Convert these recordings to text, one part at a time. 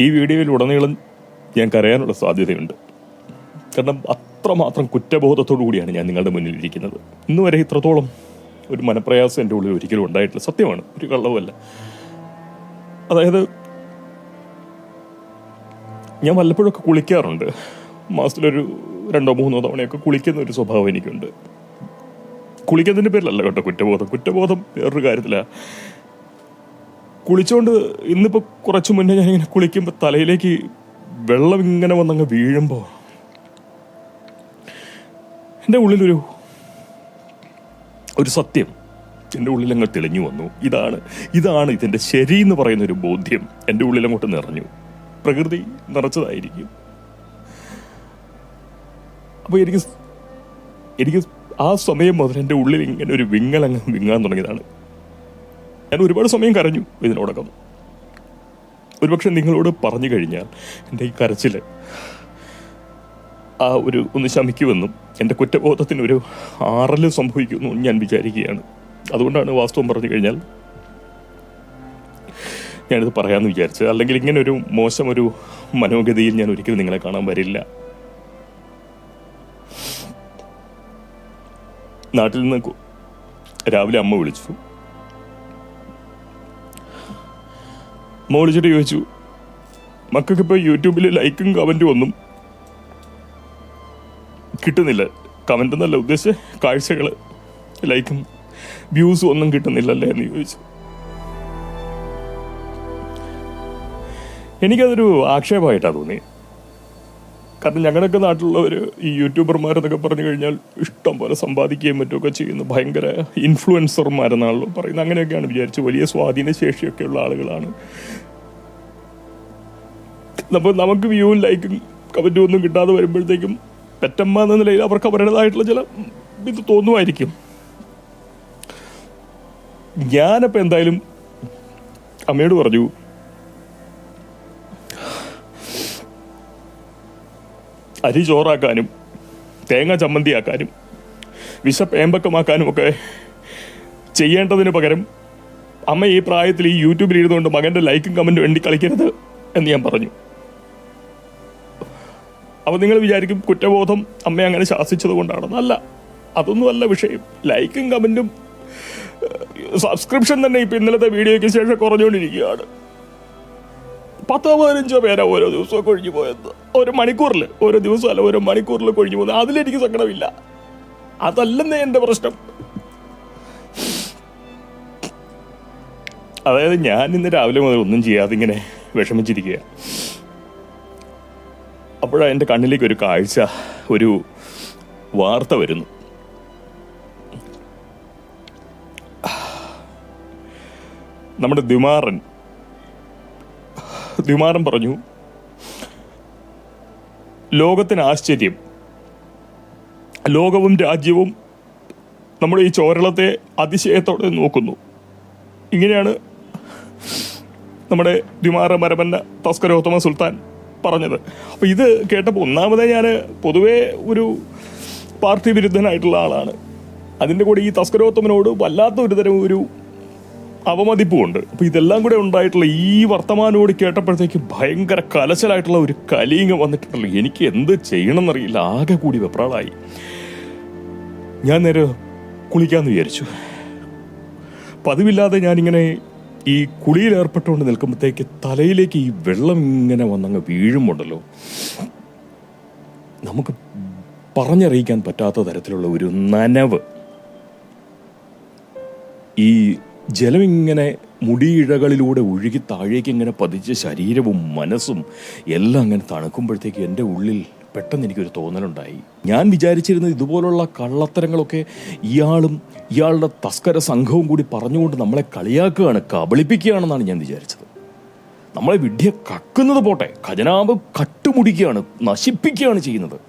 ഈ വീഡിയോയിൽ ഉടനീളം ഞാൻ കരയാനുള്ള സാധ്യതയുണ്ട്. കാരണം അത്രമാത്രം കുറ്റബോധത്തോടു കൂടിയാണ് ഞാൻ നിങ്ങളുടെ മുന്നിൽ ഇരിക്കുന്നത്. ഇന്ന് വരെ ഇത്രത്തോളം ഒരു മനപ്രയാസം എന്റെ ഉള്ളിൽ ഒരിക്കലും ഉണ്ടായിട്ടില്ല. സത്യമാണ് ഒരു കള്ളവുമല്ല. അതായത് ഞാൻ വല്ലപ്പോഴൊക്കെ കുളിക്കാറുണ്ട്. മാസത്തിലൊരു രണ്ടോ മൂന്നോ തവണയൊക്കെ കുളിക്കുന്ന ഒരു സ്വഭാവം എനിക്കുണ്ട്. കുളിക്കുന്നതിന്റെ പേരിലല്ല കേട്ടോ കുറ്റബോധം. കുറ്റബോധം വേറൊരു കാര്യത്തിലാണ് കുളിച്ചോണ്ട് ഇന്നിപ്പോ കുറച്ചു മുന്നേ ഞാൻ ഇങ്ങനെ കുളിക്കുമ്പോൾ തലയിലേക്ക് വെള്ളം ഇങ്ങനെ വന്നങ്ങ് വീഴുമ്പോൾ എന്റെ ഉള്ളിലൊരു ഒരു സത്യം എന്റെ ഉള്ളിലങ്ങ് തെളിഞ്ഞു വന്നു. ഇതാണ് ഇതാണ് ഇതിന്റെ ശരി എന്ന് പറയുന്ന ഒരു ബോധ്യം എന്റെ ഉള്ളിലങ്ങോട്ട് നിറഞ്ഞു. പ്രകൃതി നിറച്ചതായിരിക്കും. അപ്പോൾ എനിക്ക് എനിക്ക് ആ സമയം മുതൽ എന്റെ ഉള്ളിൽ ഇങ്ങനെ ഒരു വിങ്ങലങ്ങ് വിങ്ങാൻ തുടങ്ങിയതാണ്. ഞാൻ ഒരുപാട് സമയം കരഞ്ഞു ഇതിനോടകം. ഒരുപക്ഷെ നിങ്ങളോട് പറഞ്ഞു കഴിഞ്ഞാൽ എന്റെ ഈ കരച്ചിൽ ആ ഒരു ഒന്ന് ശമിക്കുമെന്നും എന്റെ കുറ്റബോധത്തിന് ഒരു ആറൽ സംഭവിക്കുന്നു ഞാൻ വിചാരിക്കുകയാണ്. അതുകൊണ്ടാണ് വാസ്തവം പറഞ്ഞു കഴിഞ്ഞാൽ ഞാനിത് പറയാമെന്ന് വിചാരിച്ചത്. അല്ലെങ്കിൽ ഇങ്ങനെ ഒരു മോശം ഒരു മനോഗതിയിൽ ഞാൻ ഒരിക്കലും നിങ്ങളെ കാണാൻ വരില്ല. നാട്ടിൽ നിന്ന് രാവിലെ അമ്മ വിളിച്ചു. അമ്മ വിളിച്ചിട്ട് ചോദിച്ചു മക്കൾക്ക് ഇപ്പോൾ യൂട്യൂബിൽ ലൈക്കും കമന്റും ഒന്നും കിട്ടുന്നില്ല. കമന്റ് എന്നല്ല ഉദ്ദേശിച്ച കാഴ്ചകൾ ലൈക്കും വ്യൂസും ഒന്നും കിട്ടുന്നില്ലല്ലേ എന്ന് ചോദിച്ചു. എനിക്കതൊരു ആക്ഷേപമായിട്ടാണ് തോന്നി കാരണം ഞങ്ങളുടെയൊക്കെ നാട്ടിലുള്ളവർ ഈ യൂട്യൂബർമാരെന്നൊക്കെ പറഞ്ഞു കഴിഞ്ഞാൽ ഇഷ്ടം പോലെ സമ്പാദിക്കുകയും മറ്റുമൊക്കെ ചെയ്യുന്നു ഭയങ്കര ഇൻഫ്ലുവൻസർമാരെന്നാണല്ലോ പറയുന്നത്. അങ്ങനെയൊക്കെയാണ് വിചാരിച്ചു വലിയ സ്വാധീന ശേഷിയൊക്കെയുള്ള ആളുകളാണ്. അപ്പോൾ നമുക്ക് വ്യൂവും ലൈക്കും കമന്റും ഒന്നും കിട്ടാതെ വരുമ്പോഴത്തേക്കും പെറ്റമ്മ എന്ന നിലയിൽ അവർക്ക് അവരുടേതായിട്ടുള്ള ചില ഇത് തോന്നുമായിരിക്കും. ഞാനപ്പോൾ എന്തായാലും അമ്മയോട് പറഞ്ഞു അരി ചോറാക്കാനും തേങ്ങ ചമ്മന്തിയാക്കാനും വിശപ്പ് ഏമ്പക്കമാക്കാനും ഒക്കെ ചെയ്യേണ്ടതിന് പകരം അമ്മ ഈ പ്രായത്തിൽ ഈ യൂട്യൂബിൽ ഇരുന്നുകൊണ്ട് മകന്റെ ലൈക്കും കമന്റും വേണ്ടി കളിക്കരുത് എന്ന് ഞാൻ പറഞ്ഞു. അപ്പോൾ നിങ്ങൾ വിചാരിക്കും കുറ്റബോധം അമ്മയെ അങ്ങനെ ശാസിച്ചത് കൊണ്ടാണെന്ന്. അല്ല അതൊന്നുമല്ല വിഷയം. ലൈക്കും കമന്റും സബ്സ്ക്രിപ്ഷൻ തന്നെ ഇപ്പം ഇന്നലത്തെ വീഡിയോയ്ക്ക് ശേഷം കുറഞ്ഞുകൊണ്ടിരിക്കുകയാണ്. പത്തോ പതിനഞ്ചോ പേരാണ് ഓരോ ദിവസവും കൊഴിഞ്ഞു പോയത്. ഒരു മണിക്കൂറിൽ ഓരോ ദിവസം അല്ല ഓരോ മണിക്കൂറിൽ കൊഴിഞ്ഞു പോകുന്നത് അതിലെനിക്ക് സങ്കടമില്ല. അതല്ലെന്നേ എന്റെ പ്രശ്നം. അതായത് ഞാൻ ഇന്ന് രാവിലെ മുതൽ ഒന്നും ചെയ്യാതെ ഇങ്ങനെ വിഷമിച്ചിരിക്കുക അപ്പോഴാണ് എന്റെ കണ്ണിലേക്ക് ഒരു കാഴ്ച ഒരു വാർത്ത വരുന്നു. നമ്മുടെ ദിമാറൻ ദിമാറൻ പറഞ്ഞു. ലോകത്തിന് ആശ്ചര്യം. ലോകവും രാജ്യവും നമ്മുടെ ഈ ചോരളത്തെ അതിശയത്തോടെ നോക്കുന്നു. ഇങ്ങനെയാണ് നമ്മുടെ ദ്വിമാറ മരമന്ന തസ്കരോത്തമ സുൽത്താൻ പറഞ്ഞത്. അപ്പോൾ ഇത് കേട്ടപ്പോൾ ഒന്നാമതേ ഞാൻ പൊതുവേ ഒരു പാർട്ടി വിരുദ്ധനായിട്ടുള്ള ആളാണ്. അതിന്റെ കൂടെ ഈ തസ്കരോത്തമനോട് വല്ലാത്ത ഒരു തരം ഒരു അവമതിപ്പുമുണ്ട്. അപ്പോൾ ഇതെല്ലാം കൂടെ ഉണ്ടായിട്ടുള്ള ഈ വർത്തമാനോട് കേട്ടപ്പോഴത്തേക്ക് ഭയങ്കര കലശലായിട്ടുള്ള ഒരു കലിങ് വന്നിട്ടുണ്ടല്ലോ. എനിക്ക് എന്ത് ചെയ്യണമെന്നറിയില്ല. ആകെ കൂടി വെപ്രാളായി. ഞാൻ നേരെ കുളിക്കാമെന്ന് വിചാരിച്ചു. പതിവില്ലാതെ ഞാനിങ്ങനെ ഈ കുളിയിൽ ഏർപ്പെട്ടുകൊണ്ട് നിൽക്കുമ്പോഴത്തേക്ക് തലയിലേക്ക് ഈ വെള്ളം ഇങ്ങനെ വന്നങ്ങ് വീഴുമുണ്ടല്ലോ നമുക്ക് പറഞ്ഞറിയിക്കാൻ പറ്റാത്ത തരത്തിലുള്ള ഒരു നനവ്. ഈ ജലം ഇങ്ങനെ മുടിയിഴകളിലൂടെ ഒഴുകി താഴേക്ക് ഇങ്ങനെ പതിച്ച ശരീരവും മനസ്സും എല്ലാം അങ്ങനെ തണുക്കുമ്പോഴത്തേക്ക് എന്റെ ഉള്ളിൽ പെട്ടെന്ന് എനിക്കൊരു തോന്നലുണ്ടായി. ഞാൻ വിചാരിച്ചിരുന്നത് ഇതുപോലുള്ള കള്ളത്തരങ്ങളൊക്കെ ഇയാളും ഇയാളുടെ തസ്കര സംഘവും കൂടി പറഞ്ഞുകൊണ്ട് നമ്മളെ കളിയാക്കുകയാണ് കബളിപ്പിക്കുകയാണെന്നാണ് ഞാൻ വിചാരിച്ചത്. നമ്മളെ വിഡ്ഢിയെ കക്കുന്നത് പോട്ടെ ഖജനാവ് കട്ടുമുടിക്കുകയാണ് നശിപ്പിക്കുകയാണ് ചെയ്യുന്നത്.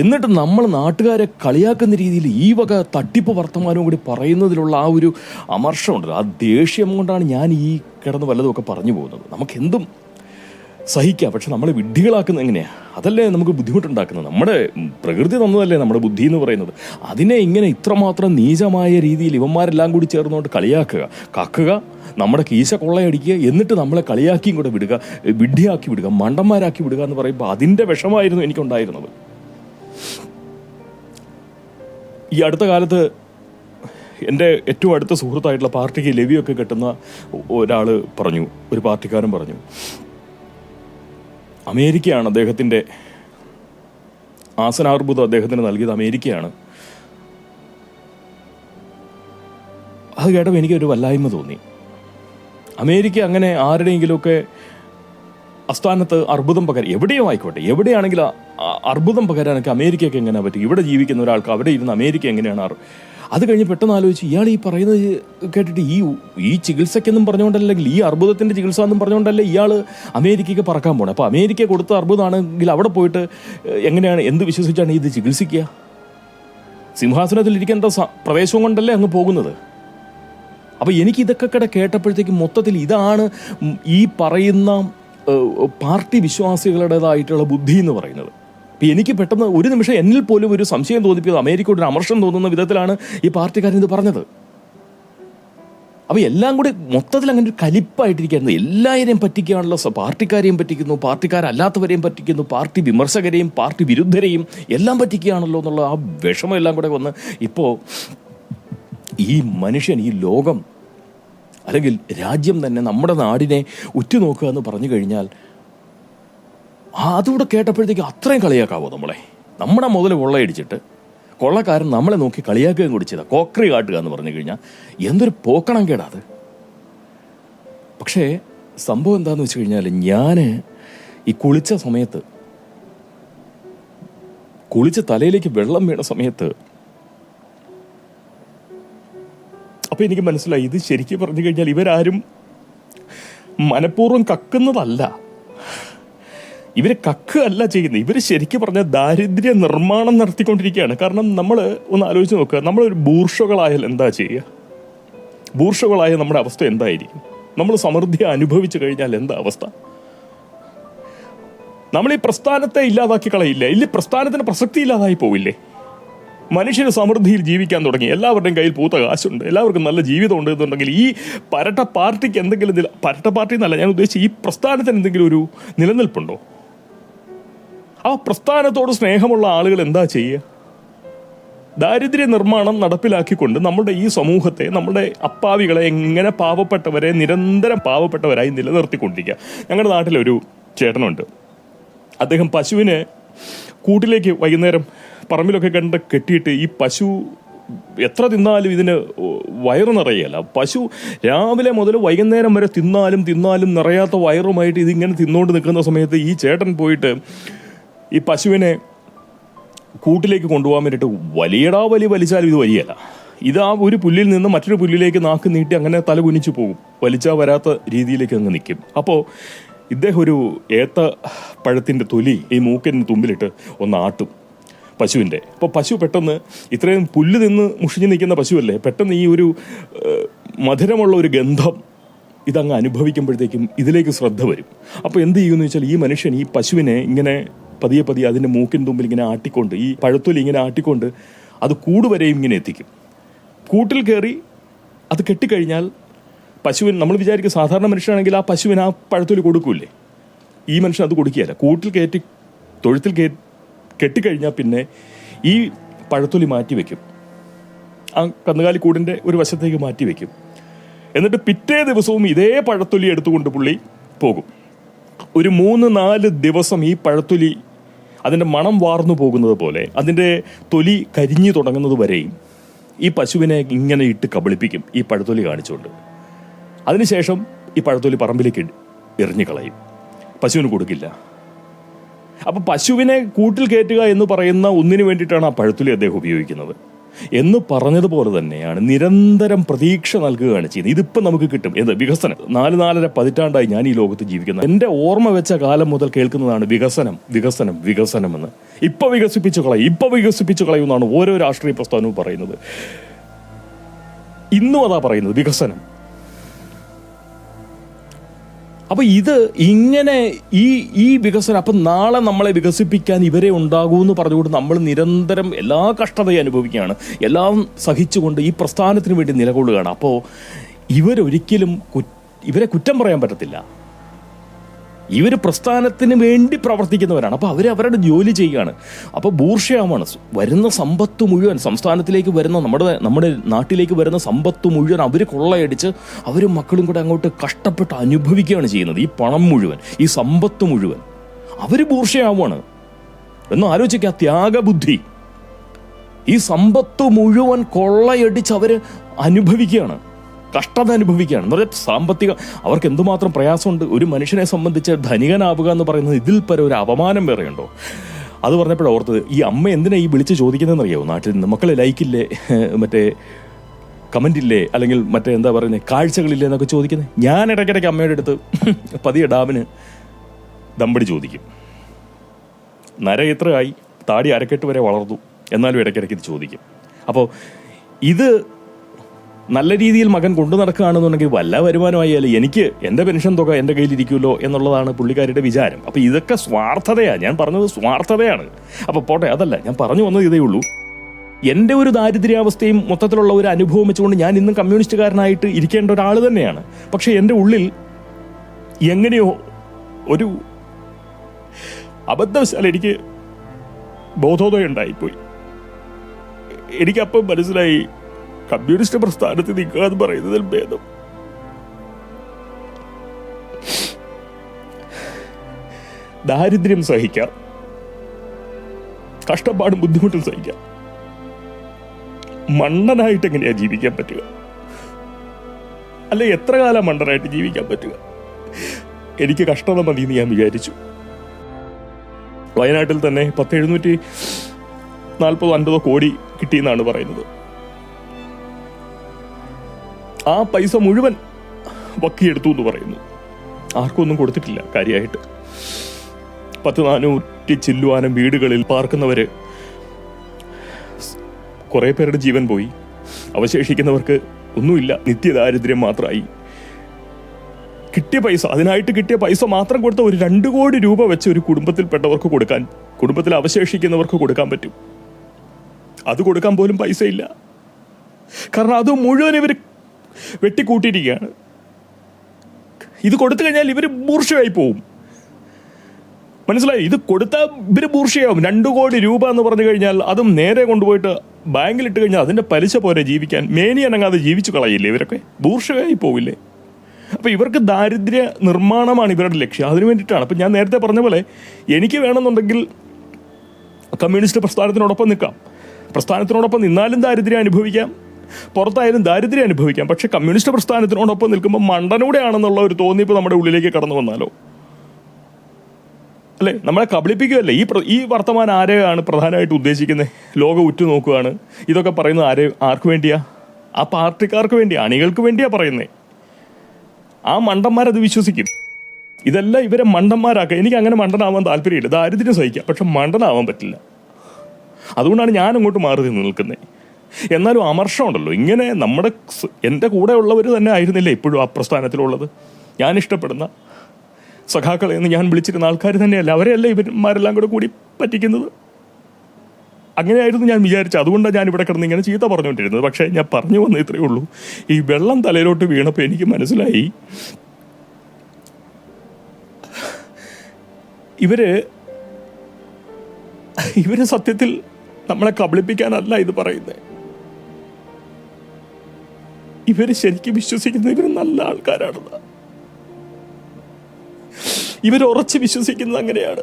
എന്നിട്ട് നമ്മൾ നാട്ടുകാരെ കളിയാക്കുന്ന രീതിയിൽ ഈ വക തട്ടിപ്പ് വർത്തമാനവും കൂടി പറയുന്നതിലുള്ള ആ ഒരു അമർഷമുണ്ട് ആ ദേഷ്യം കൊണ്ടാണ് ഞാൻ ഈ കിടന്ന് വല്ലതുമൊക്കെ പറഞ്ഞു പോകുന്നത്. നമുക്കെന്തും സഹിക്കാം. പക്ഷെ നമ്മളെ വിഡ്ഢികളാക്കുന്നത് എങ്ങനെയാണ് അതല്ലേ നമുക്ക് ബുദ്ധിമുട്ടുണ്ടാക്കുന്നത്. നമ്മുടെ പ്രകൃതി തന്നതല്ലേ നമ്മുടെ ബുദ്ധി എന്ന് പറയുന്നത്. അതിനെ ഇങ്ങനെ ഇത്രമാത്രം നീചമായ രീതിയിൽ ഇവന്മാരെല്ലാം കൂടി ചേർന്നുകൊണ്ട് കളിയാക്കുക കക്കുക നമ്മുടെ കീശ കൊള്ളയടിക്കുക എന്നിട്ട് നമ്മളെ കളിയാക്കിയും കൂടെ വിടുക വിഡ്ഢിയാക്കി വിടുക മണ്ടന്മാരാക്കി വിടുക എന്ന് പറയുമ്പോൾ അതിന്റെ വിഷമായിരുന്നു എനിക്കുണ്ടായിരുന്നത്. ഈ അടുത്ത കാലത്ത് എന്റെ ഏറ്റവും അടുത്ത സുഹൃത്തായിട്ടുള്ള പാർട്ടിക്ക് ലവിയൊക്കെ കിട്ടുന്ന ഒരാൾ പറഞ്ഞു ഒരു പാർട്ടിക്കാരൻ പറഞ്ഞു. അമേരിക്കയാണ് അദ്ദേഹത്തിന്റെ ആസനാർബുദം അദ്ദേഹത്തിന് നൽകിയത് അമേരിക്കയാണ്. അത് കേട്ടപ്പോൾ എനിക്കൊരു വല്ലായ്മ തോന്നി. അമേരിക്ക അങ്ങനെ ആരുടെയെങ്കിലുമൊക്കെ അസ്ഥാനത്ത് അർബുദം പകരം എവിടെയോ ആയിക്കോട്ടെ. എവിടെയാണെങ്കിലും അർബുദം പകരാനൊക്കെ അമേരിക്കയ്ക്ക് എങ്ങനെ പറ്റും? ഇവിടെ ജീവിക്കുന്ന ഒരാൾക്ക് അവിടെ ഇരുന്ന് അമേരിക്ക എങ്ങനെയാണ് അത് കഴിഞ്ഞ് പെട്ടെന്ന് ആലോചിച്ച് ഇയാൾ ഈ പറയുന്നത് കേട്ടിട്ട് ഈ ഈ ചികിത്സയ്ക്കെന്നും പറഞ്ഞുകൊണ്ടല്ലെങ്കിൽ ഈ അർബുദത്തിന്റെ ചികിത്സ എന്നും പറഞ്ഞുകൊണ്ടല്ലേ ഇയാൾ അമേരിക്കയ്ക്ക് പറക്കാൻ പോണേ. അപ്പോൾ അമേരിക്ക കൊടുത്ത അർബുദമാണെങ്കിൽ അവിടെ പോയിട്ട് എങ്ങനെയാണ് എന്ത് വിശ്വസിച്ചാണ് ഇത് ചികിത്സിക്കുക? സിംഹാസനത്തിൽ ഇരിക്കേണ്ട സ- പ്രദേശം കൊണ്ടല്ലേ അങ്ങ് പോകുന്നത്? അപ്പോൾ എനിക്ക് ഇതൊക്കെ കൂടെ കേട്ടപ്പോഴത്തേക്ക് മൊത്തത്തിൽ ഇതാണ് ഈ പറയുന്ന പാർട്ടി വിശ്വാസികളുടേതായിട്ടുള്ള ബുദ്ധി എന്ന് പറയുന്നത്. അപ്പം എനിക്ക് പെട്ടെന്ന് ഒരു നിമിഷം എന്നിൽ പോലും ഒരു സംശയം തോന്നിപ്പിച്ചത് അമേരിക്കയുടെ ഒരു അമർഷം തോന്നുന്ന വിധത്തിലാണ് ഈ പാർട്ടിക്കാരൻ ഇത് പറഞ്ഞത്. അപ്പോൾ എല്ലാം കൂടി മൊത്തത്തിൽ അങ്ങനെ ഒരു കലിപ്പായിട്ടിരിക്കുന്നത് എല്ലാവരെയും പറ്റിക്കാനുള്ള പാർട്ടിക്കാരെയും പറ്റിക്കുന്നു പാർട്ടിക്കാരല്ലാത്തവരെയും പറ്റിക്കുന്നു പാർട്ടി വിമർശകരെയും പാർട്ടി വിരുദ്ധരെയും എല്ലാം പറ്റിക്കുകയാണല്ലോ എന്നുള്ള ആ വിഷമം എല്ലാം കൂടെ വന്ന് ഇപ്പോൾ ഈ മനുഷ്യൻ ഈ ലോകം അല്ലെങ്കിൽ രാജ്യം തന്നെ നമ്മുടെ നാടിനെ ഉറ്റുനോക്കുക എന്ന് പറഞ്ഞു കഴിഞ്ഞാൽ അതുകൂടെ കേട്ടപ്പോഴത്തേക്ക് അത്രയും കളിയാക്കാവോ നമ്മളെ? നമ്മുടെ മുതൽ കൊള്ളയടിച്ചിട്ട് കൊള്ളക്കാരൻ നമ്മളെ നോക്കി കളിയാക്കുകയും കൂടി ചെയ്താൽ കോക്രി കാട്ടുക എന്ന് പറഞ്ഞു കഴിഞ്ഞാൽ എന്തൊരു പോക്കണം കേടാ അത്. പക്ഷേ സംഭവം എന്താണെന്ന് വെച്ച് കഴിഞ്ഞാൽ ഞാൻ ഈ കുളിച്ച സമയത്ത് കുളിച്ച് തലയിലേക്ക് വെള്ളം വീണ സമയത്ത് അപ്പൊ എനിക്ക് മനസ്സിലായി. ഇത് ശരിക്കും പറഞ്ഞു കഴിഞ്ഞാൽ ഇവരാരും മനഃപൂർവം കക്കുന്നതല്ല. ഇവർ കക്കുകയല്ല ചെയ്യുന്നത്. ഇവർ ശരിക്കും പറഞ്ഞാൽ ദാരിദ്ര്യ നിർമ്മാണം നടത്തിക്കൊണ്ടിരിക്കുകയാണ്. കാരണം നമ്മൾ ഒന്ന് ആലോചിച്ച് നോക്കുക. നമ്മളൊരു ബൂർഷകളായാൽ എന്താ ചെയ്യുക? ബൂർഷകളായ നമ്മുടെ അവസ്ഥ എന്തായിരിക്കും? നമ്മൾ സമൃദ്ധി അനുഭവിച്ചു കഴിഞ്ഞാൽ എന്താ അവസ്ഥ? നമ്മൾ ഈ പ്രസ്ഥാനത്തെ ഇല്ലാതാക്കി കളയില്ല? ഇല്ല പ്രസ്ഥാനത്തിന് പ്രസക്തി ഇല്ലാതായി പോവില്ലേ? മനുഷ്യന് സമൃദ്ധിയിൽ ജീവിക്കാൻ തുടങ്ങി. എല്ലാവരുടെയും കയ്യിൽ പൂത്ത കാശുണ്ട്. എല്ലാവർക്കും നല്ല ജീവിതം ഉണ്ട് എന്നുണ്ടെങ്കിൽ ഈ പരട്ട പാർട്ടിക്ക് എന്തെങ്കിലും നില പരട്ട പാർട്ടി എന്നല്ല ഞാൻ ഉദ്ദേശിച്ച ഈ പ്രസ്ഥാനത്തിന് എന്തെങ്കിലും ഒരു നിലനിൽപ്പുണ്ടോ? ആ പ്രസ്ഥാനത്തോട് സ്നേഹമുള്ള ആളുകൾ എന്താ ചെയ്യുക? ദാരിദ്ര്യ നിർമ്മാണം നടപ്പിലാക്കിക്കൊണ്ട് നമ്മുടെ ഈ സമൂഹത്തെ നമ്മുടെ അപ്പാവികളെ എങ്ങനെ പാവപ്പെട്ടവരെ നിരന്തരം പാവപ്പെട്ടവരായി നിലനിർത്തിക്കൊണ്ടിരിക്കുക. ഞങ്ങളുടെ നാട്ടിലൊരു ചേട്ടനുണ്ട്. അദ്ദേഹം പശുവിനെ കൂട്ടിലേക്ക് വൈകുന്നേരം പറമ്പിലൊക്കെ കണ്ട് കെട്ടിയിട്ട് ഈ പശു എത്ര തിന്നാലും ഇതിന് വയറ് നിറയല്ല പശു രാവിലെ മുതൽ വൈകുന്നേരം വരെ തിന്നാലും തിന്നാലും നിറയാത്ത വയറുമായിട്ട് ഇതിങ്ങനെ തിന്നുകൊണ്ട് നിൽക്കുന്ന സമയത്ത് ഈ ചേട്ടൻ പോയിട്ട് ഈ പശുവിനെ കൂട്ടിലേക്ക് കൊണ്ടുപോകാൻ വേണ്ടിയിട്ട് വലിയടാ വലിയ വലിച്ചാലും ഇത് വലിയല്ല ഇത് ആ ഒരു പുല്ലിൽ നിന്ന് മറ്റൊരു പുല്ലിലേക്ക് നാക്ക് നീട്ടി അങ്ങനെ തല കുനിച്ചു പോകും. വലിച്ചാൽ വരാത്ത രീതിയിലേക്ക് അങ്ങ് നിൽക്കും അപ്പോൾ ഇദ്ദേഹം ഒരു ഏത്ത പഴത്തിന്റെ തൊലി ഈ മൂക്കിന്റെ തുമ്പിലിട്ട് ഒന്ന് ആട്ടും. പശുവിന്റെ. അപ്പോൾ പശു പെട്ടെന്ന് ഇത്രയും പുല്ല് തിന്ന് മുഷിഞ്ഞ് നിൽക്കുന്ന പശുവല്ലേ? പെട്ടെന്ന് ഈ ഒരു മധുരമുള്ള ഒരു ഗന്ധം ഇതങ്ങ് അനുഭവിക്കുമ്പോഴത്തേക്കും ഇതിലേക്ക് ശ്രദ്ധ വരും. അപ്പോൾ എന്ത് ചെയ്യുമെന്ന് വെച്ചാൽ ഈ മനുഷ്യൻ ഈ പശുവിനെ ഇങ്ങനെ പതിയെ പതിയെ അതിന്റെ മൂക്കിൻ തുമ്പിൽ ഇങ്ങനെ ആട്ടിക്കൊണ്ട് ഈ പഴത്തൊലി ഇങ്ങനെ ആട്ടിക്കൊണ്ട് അത് കൂടുവരെയും ഇങ്ങനെ എത്തിക്കും. കൂട്ടിൽ കയറി അത് കെട്ടിക്കഴിഞ്ഞാൽ പശുവിൻ നമ്മൾ വിചാരിക്കും സാധാരണ മനുഷ്യനാണെങ്കിൽ ആ പശുവിന് ആ പഴത്തൊലി കൊടുക്കൂലേ ഈ മനുഷ്യൻ അത് കൊടുക്കുകയല്ല. കൂട്ടിൽ കയറ്റി തൊഴുത്തിൽ കേ കെട്ടിക്കഴിഞ്ഞാൽ പിന്നെ ഈ പഴത്തൊലി മാറ്റി വെക്കും. ആ കന്നുകാലി കൂടിന്റെ ഒരു വശത്തേക്ക് മാറ്റി വെക്കും. എന്നിട്ട് പിറ്റേ ദിവസവും ഇതേ പഴത്തൊലി എടുത്തുകൊണ്ട് പുള്ളി പോകും. ഒരു മൂന്ന് നാല് ദിവസം ഈ പഴത്തൊലി അതിന്റെ മണം വാർന്നു പോകുന്നത് പോലെ അതിന്റെ തൊലി കരിഞ്ഞു തുടങ്ങുന്നത് വരെയും ഈ പശുവിനെ ഇങ്ങനെ ഇട്ട് കബളിപ്പിക്കും ഈ പഴത്തൊലി കാണിച്ചുകൊണ്ട്. അതിനുശേഷം ഈ പഴത്തൊലി പറമ്പിലേക്ക് എറിഞ്ഞു കളയും. പശുവിന് കൊടുക്കില്ല. അപ്പൊ പശുവിനെ കൂട്ടിൽ കയറ്റുക എന്ന് പറയുന്ന ഒന്നിനു വേണ്ടിയിട്ടാണ് ആ പഴുത്തുലി അദ്ദേഹം ഉപയോഗിക്കുന്നത്. എന്ന് പറഞ്ഞതുപോലെ തന്നെയാണ് നിരന്തരം പ്രതീക്ഷ നൽകുകയാണ് ചെയ്യുന്നത്. ഇതിപ്പോൾ നമുക്ക് കിട്ടും. എന്ത്? വികസനം. നാല് നാലര പതിറ്റാണ്ടായി ഞാൻ ഈ ലോകത്ത് ജീവിക്കുന്നത്. എന്റെ ഓർമ്മ വെച്ച കാലം മുതൽ കേൾക്കുന്നതാണ് വികസനം വികസനം വികസനം എന്ന്. ഇപ്പൊ വികസിപ്പിച്ചു കളയും ഇപ്പൊ വികസിപ്പിച്ചു കളയും എന്നാണ് ഓരോ രാഷ്ട്രീയ പ്രസ്ഥാനവും പറയുന്നത്. ഇന്നും അതാ പറയുന്നത് വികസനം. അപ്പൊ ഇത് ഇങ്ങനെ ഈ ഈ വികസനം അപ്പം നാളെ നമ്മളെ വികസിപ്പിക്കാൻ ഇവരെ ഉണ്ടാകൂ എന്ന് പറഞ്ഞുകൊണ്ട് നമ്മൾ നിരന്തരം എല്ലാ കഷ്ടതയും അനുഭവിക്കുകയാണ്. എല്ലാം സഹിച്ചുകൊണ്ട് ഈ പ്രസ്ഥാനത്തിന് വേണ്ടി നിലകൊള്ളുകയാണ്. അപ്പോൾ ഇവരൊരിക്കലും കു- ഇവരെ കുറ്റം പറയാൻ പറ്റത്തില്ല. ഇവർ പ്രസ്ഥാനത്തിന് വേണ്ടി പ്രവർത്തിക്കുന്നവരാണ്. അപ്പോൾ അവർ അവരുടെ ജോലി ചെയ്യുകയാണ്. അപ്പോൾ ബൂർഷയാവാണ്. വരുന്ന സമ്പത്ത് മുഴുവൻ സംസ്ഥാനത്തിലേക്ക് വരുന്ന നമ്മുടെ നമ്മുടെ നാട്ടിലേക്ക് വരുന്ന സമ്പത്ത് മുഴുവൻ അവർ കൊള്ളയടിച്ച് അവരും മക്കളും കൂടെ അങ്ങോട്ട് കഷ്ടപ്പെട്ട് അനുഭവിക്കുകയാണ് ചെയ്യുന്നത്. ഈ പണം മുഴുവൻ ഈ സമ്പത്ത് മുഴുവൻ. അവർ ബൂർഷയാവുകയാണ് എന്ന് ആലോചിക്കുക ത്യാഗബുദ്ധി. ഈ സമ്പത്ത് മുഴുവൻ കൊള്ളയടിച്ച് അവർ അനുഭവിക്കുകയാണ്. കഷ്ടത അനുഭവിക്കുകയാണ് എന്ന് പറഞ്ഞാൽ സാമ്പത്തിക അവർക്ക് എന്തുമാത്രം പ്രയാസമുണ്ട്. ഒരു മനുഷ്യനെ സംബന്ധിച്ച് ധനികനാവുക എന്ന് പറയുന്നത് ഇതിൽ പരം ഒരു അപമാനം വേറെയുണ്ടോ? അത് പറഞ്ഞപ്പോഴാണ് ഓർത്തത് ഈ അമ്മ എന്തിനാ ഈ വിളിച്ച് ചോദിക്കുന്നതെന്ന് അറിയാമോ നാട്ടിൽ നിന്ന് മക്കളെ ലൈക്കില്ലേ? മറ്റേ കമന്റ് ഇല്ലേ അല്ലെങ്കിൽ മറ്റേ എന്താ പറയുന്നത് കാഴ്ചകളില്ലേ എന്നൊക്കെ ചോദിക്കുന്നത് ഞാൻ ഇടയ്ക്കിടയ്ക്ക് അമ്മയുടെ അടുത്ത് പതിയെ ഡാമിന് ദമ്പടി ചോദിക്കും. നര ഇത്രയായി താടി അരക്കെട്ട് വരെ വളർന്നു. എന്നാലും ഇടയ്ക്കിടയ്ക്ക് ഇത് ചോദിക്കും. അപ്പോൾ ഇത് നല്ല രീതിയിൽ മകൻ കൊണ്ടു നടക്കുകയാണെന്നുണ്ടെങ്കിൽ വല്ല വരുമാനമായാലും എനിക്ക് എന്റെ പെൻഷൻ തുക എന്റെ കയ്യിലിരിക്കുമല്ലോ എന്നുള്ളതാണ് പുള്ളിക്കാരിയുടെ വിചാരം. അപ്പോൾ ഇതൊക്കെ സ്വാർത്ഥതയാണ് ഞാൻ പറഞ്ഞത് സ്വാർത്ഥതയാണ്. അപ്പോൾ പോട്ടെ അതല്ല ഞാൻ പറഞ്ഞു വന്നത് ഇതേ ഉള്ളൂ. എന്റെ ഒരു ദാരിദ്ര്യാവസ്ഥയും മൊത്തത്തിലുള്ള ഒരു അനുഭവം വെച്ചുകൊണ്ട് ഞാൻ ഇന്നും കമ്മ്യൂണിസ്റ്റുകാരനായിട്ട് ഇരിക്കേണ്ട ഒരാൾ തന്നെയാണ്. പക്ഷേ എന്റെ ഉള്ളിൽ എങ്ങനെയോ ഒരു അബദ്ധവശാൽ എനിക്ക് ബോധോദയം ഉണ്ടായിപ്പോയി എനിക്കപ്പം മനസ്സിലായി കമ്മ്യൂണിസ്റ്റ് പ്രസ്ഥാനത്തിൽ നിൽക്കുക എന്ന് പറയുന്നതിൽ ഭേദം. ദാരിദ്ര്യം സഹിക്കാം. കഷ്ടപ്പാടും ബുദ്ധിമുട്ടും സഹിക്കാം. മണ്ടനായിട്ട് എങ്ങനെയാ ജീവിക്കാൻ പറ്റുക? അല്ലെ എത്ര കാലം മണ്ടനായിട്ട് ജീവിക്കാൻ പറ്റുക? എനിക്ക് കഷ്ടത മതി എന്ന് ഞാൻ വിചാരിച്ചു. വയനാട്ടിൽ തന്നെ പത്ത് എഴുന്നൂറ്റി നാൽപ്പതോ അൻപതോ കോടി കിട്ടിയെന്നാണ് പറയുന്നത്. ആ പൈസ മുഴുവൻ വക്കിയെടുത്തു എന്ന് പറയുന്നു. ആർക്കും ഒന്നും കൊടുത്തിട്ടില്ല കാര്യമായിട്ട്. പത്ത് നാനൂറ്റി ചില്ലുവാനും വീടുകളിൽ പാർക്കുന്നവര് കുറെ പേരുടെ ജീവൻ പോയി. അവശേഷിക്കുന്നവർക്ക് ഒന്നുമില്ല. നിത്യദാരിദ്ര്യം മാത്രമായി. കിട്ടിയ പൈസ അതിനായിട്ട് കിട്ടിയ പൈസ മാത്രം കൊടുത്ത ഒരു രണ്ട് കോടി രൂപ വെച്ച് ഒരു കുടുംബത്തിൽപ്പെട്ടവർക്ക് കൊടുക്കാൻ കുടുംബത്തിൽ അവശേഷിക്കുന്നവർക്ക് കൊടുക്കാൻ പറ്റും. അത് കൊടുക്കാൻ പോലും പൈസ ഇല്ല കാരണം അത് മുഴുവൻ ഇവർ വെട്ടിക്കൂട്ടിയിരിക്കുകയാണ്. ഇത് കൊടുത്തു കഴിഞ്ഞാൽ ഇവർ മൂർഷയായി പോവും. മനസ്സിലായി? ഇത് കൊടുത്താൽ ഇവർ മൂർഷയാവും രണ്ടു കോടി രൂപ എന്ന് പറഞ്ഞു കഴിഞ്ഞാൽ അതും നേരെ കൊണ്ടുപോയിട്ട് ബാങ്കിൽ ഇട്ട് കഴിഞ്ഞാൽ അതിന്റെ പലിശ പോലെ ജീവിക്കാൻ മേനി അനങ്ങാതെ ജീവിച്ചു കളയില്ലേ ഇവരൊക്കെ? ബൂർഷയായി പോവില്ലേ? അപ്പോൾ ഇവർക്ക് ദാരിദ്ര്യ നിർമ്മാണമാണ് ഇവരുടെ ലക്ഷ്യം. അതിനു വേണ്ടിയിട്ടാണ്. അപ്പം ഞാൻ നേരത്തെ പറഞ്ഞ പോലെ എനിക്ക് വേണമെന്നുണ്ടെങ്കിൽ കമ്മ്യൂണിസ്റ്റ് പ്രസ്ഥാനത്തിനോടൊപ്പം നിൽക്കാം. പ്രസ്ഥാനത്തിനോടൊപ്പം നിന്നാലും ദാരിദ്ര്യം അനുഭവിക്കാം. പുറത്തായാലും ദാരിദ്ര്യം അനുഭവിക്കാം. പക്ഷെ കമ്മ്യൂണിസ്റ്റ് പ്രസ്ഥാനത്തിനോടൊപ്പം നിൽക്കുമ്പോൾ മണ്ടനൂടെയാണെന്നുള്ള ഒരു തോന്നിപ്പ് നമ്മുടെ ഉള്ളിലേക്ക് കടന്നു വന്നാലോ? അല്ലേ? നമ്മളെ കബളിപ്പിക്കുകയല്ലേ? ഈ ഈ വർത്തമാനം ആരെയാണ് പ്രധാനമായിട്ട് ഉദ്ദേശിക്കുന്നത്? ലോകം ഉറ്റുനോക്കുകയാണ്. ഇതൊക്കെ പറയുന്നത് ആരെ ആർക്ക് വേണ്ടിയാ? ആ പാർട്ടിക്കാർക്ക് വേണ്ടി അണികൾക്ക് വേണ്ടിയാ പറയുന്നത് ആ മണ്ടന്മാരത് വിശ്വസിക്കും. ഇതെല്ലാം ഇവരെ മണ്ടന്മാരാക്കുക എനിക്ക് അങ്ങനെ മണ്ടനാവാൻ താല്പര്യമില്ല. ദാരിദ്ര്യം സഹിക്കാം. പക്ഷെ മണ്ടനാവാൻ പറ്റില്ല. അതുകൊണ്ടാണ് ഞാൻ അങ്ങോട്ട് മാറി നിന്ന് നിൽക്കുന്നത് എന്നാലും അമർഷമുണ്ടല്ലോ. ഇങ്ങനെ നമ്മുടെ എന്റെ കൂടെ ഉള്ളവർ തന്നെ ആയിരുന്നില്ല ഇപ്പോഴും ആ പ്രസ്ഥാനത്തിലുള്ളത്? ഞാൻ ഇഷ്ടപ്പെടുന്ന സഖാക്കളെ എന്ന് ഞാൻ വിളിച്ചിരുന്ന ആൾക്കാർ തന്നെയല്ല? അവരെയല്ല ഇവന്മാരെല്ലാം കൂടെ കൂടി പറ്റിക്കുന്നത്? അങ്ങനെയായിരുന്നു ഞാൻ വിചാരിച്ചത്. അതുകൊണ്ടാണ് ഞാൻ ഇവിടെ കിടന്ന് ഇങ്ങനെ ചീത്ത പറഞ്ഞുകൊണ്ടിരുന്നത്. പക്ഷേ ഞാൻ പറഞ്ഞു വന്ന ഇത്രയേ ഉള്ളൂ. ഈ വെള്ളം തലയിലോട്ട് വീണപ്പോൾ എനിക്ക് മനസ്സിലായി. ഇവർ ഇവർ സത്യത്തിൽ നമ്മളെ കബളിപ്പിക്കാനല്ല ഇത് പറയുന്നത് ഇവർ ശരിക്കും വിശ്വസിക്കുന്ന ഇവർ നല്ല ആൾക്കാരാണെന്ന്. ഇവർ ഉറച്ച് വിശ്വസിക്കുന്നത് അങ്ങനെയാണ്.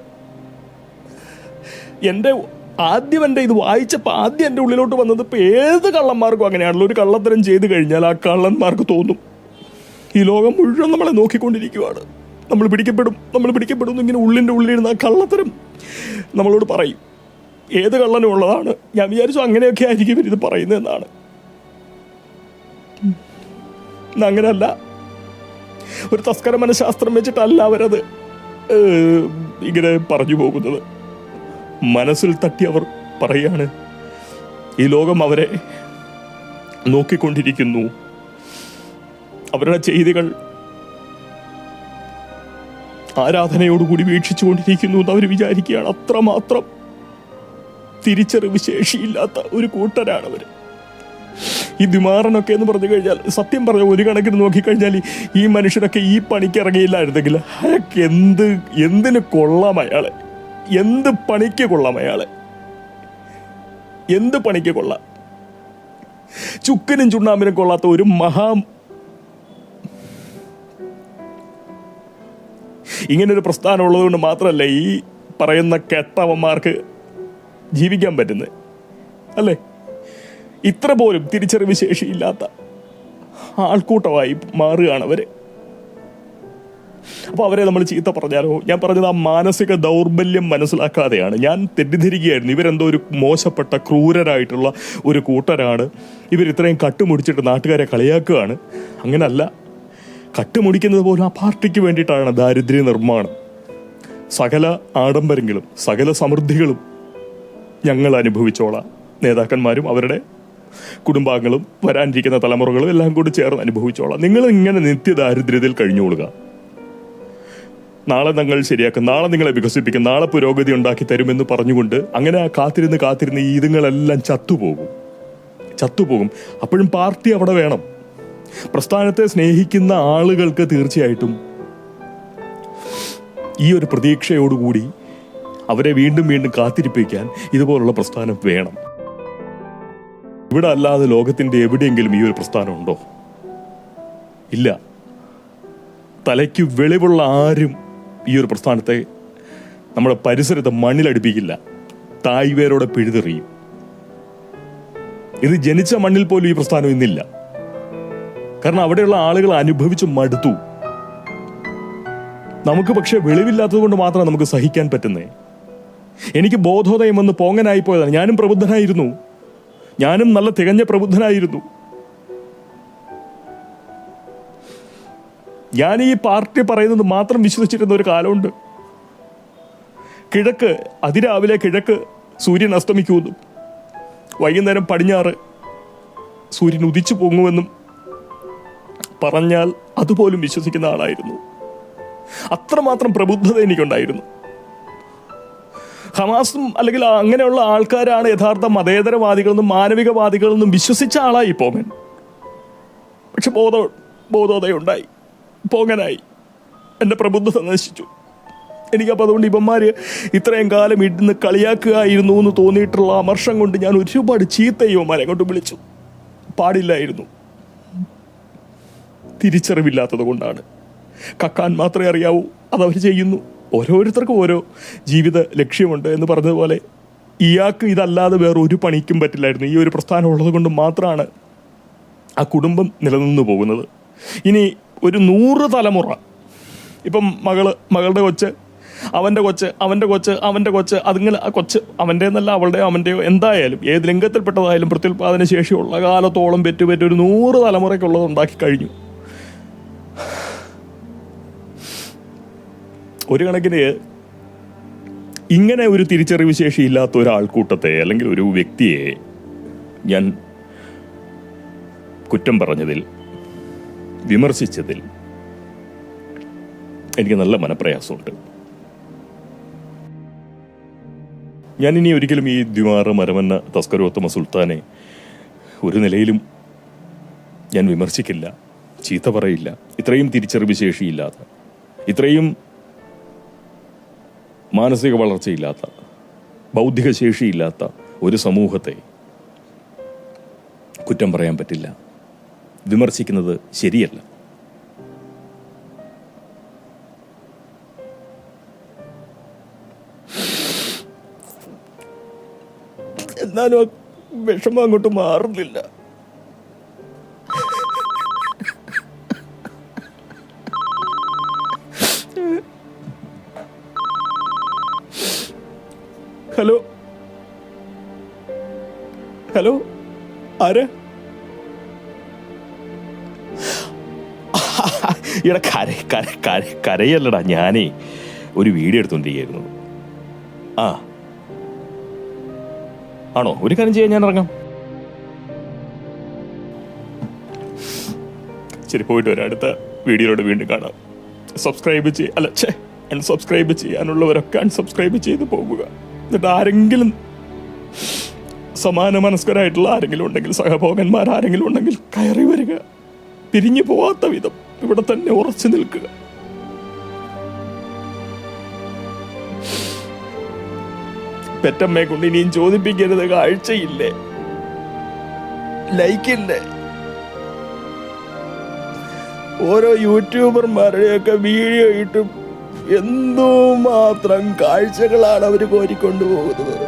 എന്റെ ആദ്യം എന്റെ ഇത് വായിച്ചപ്പോൾ ആദ്യം എന്റെ ഉള്ളിലോട്ട് വന്നത് ഇപ്പം ഏത് കള്ളന്മാർക്കും അങ്ങനെയാണല്ലോ. ഒരു കള്ളത്തരം ചെയ്ത് കഴിഞ്ഞാൽ ആ കള്ളന്മാർക്ക് തോന്നും. ഈ ലോകം മുഴുവൻ നമ്മളെ നോക്കിക്കൊണ്ടിരിക്കുവാണ്. നമ്മൾ പിടിക്കപ്പെടും നമ്മൾ പിടിക്കപ്പെടും ഇങ്ങനെ ഉള്ളിന്റെ ഉള്ളിലിരുന്ന് ആ കള്ളത്തരം നമ്മളോട് പറയും. ഏത് കള്ളനും ഉള്ളതാണ്. ഞാൻ വിചാരിച്ചു അങ്ങനെയൊക്കെ ആയിരിക്കും ഇവരിത് പറയുന്നതെന്നാണ് അങ്ങനെയല്ല. ഒരു തസ്കര മനഃശാസ്ത്രം വെച്ചിട്ടല്ല അവരത് ഇങ്ങനെ പറഞ്ഞു പോകുന്നത്. മനസ്സിൽ തട്ടി അവർ പറയാണ് ഈ ലോകം അവരെ നോക്കിക്കൊണ്ടിരിക്കുന്നു. അവരുടെ ചെയ്തികൾ ആരാധനയോടുകൂടി വീക്ഷിച്ചുകൊണ്ടിരിക്കുന്നു എന്ന് അവർ വിചാരിക്കുകയാണ്. അത്രമാത്രം തിരിച്ചറിവ് ശേഷിയില്ലാത്ത ഒരു കൂട്ടരാണ് അവർ ഈ ദിമാറനൊക്കെ എന്ന് പറഞ്ഞു കഴിഞ്ഞാൽ സത്യം പറഞ്ഞ ഒരു കണക്കിന് നോക്കിക്കഴിഞ്ഞാൽ ഈ- മനുഷ്യരൊക്കെ ഈ പണിക്ക് ഇറങ്ങിയില്ലായിരുന്നെങ്കിൽ അയാൾക്ക് എന്ത് എന്തിന് കൊള്ളാം അയാളെ? എന്ത് പണിക്ക് കൊള്ളാം അയാളെ? എന്ത് പണിക്ക് കൊള്ളാം? ചുക്കനും ചുണ്ണാമ്പിനും കൊള്ളാത്ത ഒരു മഹാ ഇങ്ങനൊരു പ്രസ്ഥാനം ഉള്ളതുകൊണ്ട് മാത്രമല്ല ഈ പറയുന്ന കെട്ടവന്മാർക്ക് ജീവിക്കാൻ പറ്റുന്നത്. അല്ലേ? ഇത്ര പോലും തിരിച്ചറിവ് ശേഷിയില്ലാത്ത ആൾക്കൂട്ടമായി മാറുകയാണ് അവർ. അപ്പോൾ അവരെ നമ്മൾ ചീത്ത പറഞ്ഞാലോ? ഞാൻ പറഞ്ഞത് ആ മാനസിക ദൗർബല്യം മനസ്സിലാക്കാതെയാണ്. ഞാൻ തെറ്റിദ്ധരിക്കുകയായിരുന്നു. ഇവരെന്തോ ഒരു മോശപ്പെട്ട ക്രൂരരായിട്ടുള്ള ഒരു കൂട്ടരാണ്. ഇവർ ഇത്രയും കട്ടുമുടിച്ചിട്ട് നാട്ടുകാരെ കളിയാക്കുകയാണ്. അങ്ങനല്ല. കട്ടുമുടിക്കുന്നത് പോലും ആ പാർട്ടിക്ക് വേണ്ടിയിട്ടാണ് ദാരിദ്ര്യ നിർമ്മാണം. സകല ആഡംബരങ്ങളും സകല സമൃദ്ധികളും ഞങ്ങൾ അനുഭവിച്ചോളാം. നേതാക്കന്മാരും അവരുടെ കുടുംബാംഗങ്ങളും വരാനിരിക്കുന്ന തലമുറകളും എല്ലാം കൂടി ചേർന്ന് അനുഭവിച്ചോളാം. നിങ്ങൾ ഇങ്ങനെ നിത്യദാരിദ്ര്യത്തിൽ കഴിഞ്ഞുകൊള്ളുക നാളെ ഞങ്ങൾ ശരിയാക്കും. നാളെ നിങ്ങളെ വികസിപ്പിക്കും. നാളെ പുരോഗതി ഉണ്ടാക്കി തരുമെന്ന് പറഞ്ഞുകൊണ്ട് അങ്ങനെ കാത്തിരുന്ന് കാത്തിരുന്ന് ഈ ഇതുങ്ങളെല്ലാം ചത്തുപോകും. ചത്തുപോകും. അപ്പോഴും പാർട്ടി അവിടെ വേണം. പ്രസ്ഥാനത്തെ സ്നേഹിക്കുന്ന ആളുകൾക്ക് തീർച്ചയായിട്ടും ഈ ഒരു പ്രതീക്ഷയോടുകൂടി അവരെ വീണ്ടും വീണ്ടും കാത്തിരിപ്പിക്കാൻ ഇതുപോലുള്ള പ്രസ്ഥാനം വേണം. ഇവിടെ അല്ലാതെ ലോകത്തിന്റെ എവിടെയെങ്കിലും ഈ ഒരു പ്രസ്ഥാനം ഉണ്ടോ ഇല്ല. തലയ്ക്ക് വെളിവുള്ള ആരും ഈ ഒരു പ്രസ്ഥാനത്തെ നമ്മുടെ പരിസരത്തെ മണ്ണിലടിപ്പിക്കില്ല. തായ്വേരോടെ പിഴുതെറിയും. ഇത് ജനിച്ച മണ്ണിൽ പോലും ഈ പ്രസ്ഥാനം ഇന്നില്ല. കാരണം അവിടെയുള്ള ആളുകൾ അനുഭവിച്ച് മടുത്തു. നമുക്ക് പക്ഷെ വെളിവില്ലാത്തത് കൊണ്ട് മാത്രം നമുക്ക് സഹിക്കാൻ പറ്റുന്നേ. എനിക്ക് ബോധോദയം വന്ന് പോങ്ങനായി പോയതാണ്. ഞാനും പ്രബുദ്ധനായിരുന്നു. ഞാനും നല്ല തികഞ്ഞ പ്രബുദ്ധനായിരുന്നു. ഞാൻ ഈ പാർട്ടി പറയുന്നത് മാത്രം വിശ്വസിച്ചിരുന്ന ഒരു കാലമുണ്ട്. കിഴക്ക് അതിരാവിലെ കിഴക്ക് സൂര്യൻ അസ്തമിക്കുമെന്നും വൈകുന്നേരം പടിഞ്ഞാറ് സൂര്യൻ ഉദിച്ചു പൊങ്ങുമെന്നും പറഞ്ഞാൽ അതുപോലും വിശ്വസിക്കുന്ന ആളായിരുന്നു. അത്രമാത്രം പ്രബുദ്ധത എനിക്കുണ്ടായിരുന്നു. ഹമാസും അല്ലെങ്കിൽ അങ്ങനെയുള്ള ആൾക്കാരാണ് യഥാർത്ഥ മതേതരവാദികളെന്നും മാനവികവാദികളെന്നും വിശ്വസിച്ച ആളായി പോങ്ങൻ പക്ഷെ ബോധ ബോധോദയുണ്ടായി പോങ്ങനായി എന്റെ പ്രബുദ്ധത നശിച്ചു എനിക്കപ്പോൾ അതുകൊണ്ട് ഇവന്മാര് ഇത്രയും കാലം ഇരുന്ന് കളിയാക്കുകയായിരുന്നു എന്ന് തോന്നിയിട്ടുള്ള അമർഷം കൊണ്ട് ഞാൻ ഒരുപാട് ചീത്ത കൊണ്ട് വിളിച്ചു. പാടില്ലായിരുന്നു. തിരിച്ചറിവില്ലാത്തത് കൊണ്ടാണ്. കക്കാൻ മാത്രമേ അറിയാവൂ അതവർ ചെയ്യുന്നു. ഓരോരുത്തർക്കും ഓരോ ജീവിത ലക്ഷ്യമുണ്ട് എന്ന് പറഞ്ഞതുപോലെ ഇയാൾക്ക് ഇതല്ലാതെ വേറെ ഒരു പണിക്കും പറ്റില്ലായിരുന്നു. ഈ ഒരു പ്രസ്ഥാനം ഉള്ളത് കൊണ്ട് മാത്രമാണ് ആ കുടുംബം നിലനിന്നു പോകുന്നത്. ഇനി ഒരു നൂറ് തലമുറ. ഇപ്പം മകൾ മകളുടെ കൊച്ച് അവന്റെ കൊച്ച് അവന്റെ കൊച്ച് അവന്റെ കൊച്ച് അതിങ്ങനെ ആ കൊച്ച് അവന്റെ എന്നല്ല അവളുടെയോ അവന്റെയോ എന്തായാലും ഏത് ലിംഗത്തിൽപ്പെട്ടതായാലും പ്രത്യുൽപാദന ശേഷിയുള്ള കാലത്തോളം പെറ്റു ഒരു നൂറ് തലമുറയ്ക്കുള്ളത് ഉണ്ടാക്കി കഴിഞ്ഞു. ഒരു കണക്കിന് ഇങ്ങനെ ഒരു തിരിച്ചറിവ് ശേഷി ഇല്ലാത്ത ഒരാൾക്കൂട്ടത്തെ അല്ലെങ്കിൽ ഒരു വ്യക്തിയെ ഞാൻ കുറ്റം പറഞ്ഞതിൽ വിമർശിച്ചതിൽ എനിക്ക് നല്ല മനപ്രയാസമുണ്ട്. ഞാൻ ഇനി ഒരിക്കലും ഈ ദ്വിമാറ മരമെന്ന തസ്കരോത്തമ സുൽത്താനെ ഒരു നിലയിലും ഞാൻ വിമർശിക്കില്ല ചീത്ത പറയില്ല. ഇത്രയും തിരിച്ചറിവ് ശേഷിയില്ലാത്ത ഇത്രയും മാനസിക വളർച്ചയില്ലാത്ത ബൗദ്ധിക ശേഷിയില്ലാത്ത ഒരു സമൂഹത്തെ കുറ്റം പറയാൻ പറ്റില്ല. വിമർശിക്കുന്നത് ശരിയല്ല. എന്നാലും വിഷമം അങ്ങോട്ട് മാറുന്നില്ല. ഹലോ. ഹലോ. ആര്? ഇവിടെ കര കര കര കരയല്ലടാ ഞാനേ. ഒരു വീഡിയോ എടുത്തോണ്ടിരിക്കുന്നു ആ. ആണോ? ഒരു കാര്യം ചെയ്യാൻ ഞാൻ ഇറങ്ങാം. ശരി പോയിട്ട് വരാം. അടുത്ത വീഡിയോയിലൂടെ വീണ്ടും കാണാം. സബ്സ്ക്രൈബ് ചെയ്യ അല്ല ഛേ അൺസബ്സ്ക്രൈബ് ചെയ്യാനുള്ളവരൊക്കെ അൺസബ്സ്ക്രൈബ് ചെയ്ത് പോകുക എന്നിട്ട് ആരെങ്കിലും സമാന മനസ്കരായിട്ടുള്ള ആരെങ്കിലും ഉണ്ടെങ്കിൽ സഹഭോഗന്മാർ ആരെങ്കിലും ഉണ്ടെങ്കിൽ കയറി വരിക. പിരിഞ്ഞു പോവാത്ത വിധം ഇവിടെ തന്നെ ഉറച്ചു നിൽക്കുക. പെറ്റമ്മയെ കൊണ്ട് ഇനിയും ചോദിപ്പിക്കരുത്. കാഴ്ചയില്ലേ? ലൈക്കില്ലേ? ഓരോ യൂട്യൂബർമാരുടെയൊക്കെ വീഡിയോ ഇട്ടും എന്തുമാത്രം കാഴ്ചകളാണ് അവർ കോരിക്കൊണ്ടുപോകുന്നത്?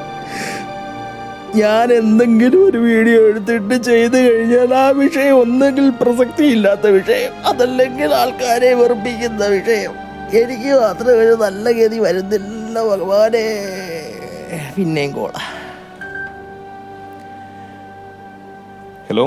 ഞാൻ എന്തെങ്കിലും ഒരു വീഡിയോ എടുത്തിട്ട് ചെയ്തു കഴിഞ്ഞാൽ ആ വിഷയം ഒന്നെങ്കിൽ പ്രസക്തിയില്ലാത്ത വിഷയം അതല്ലെങ്കിൽ ആൾക്കാരെ വെറുപ്പിക്കുന്ന വിഷയം. എനിക്ക് മാത്രം ഒരു നല്ല ഗതി വരുന്നില്ല ഭഗവാനെ. പിന്നെയും കോള. ഹലോ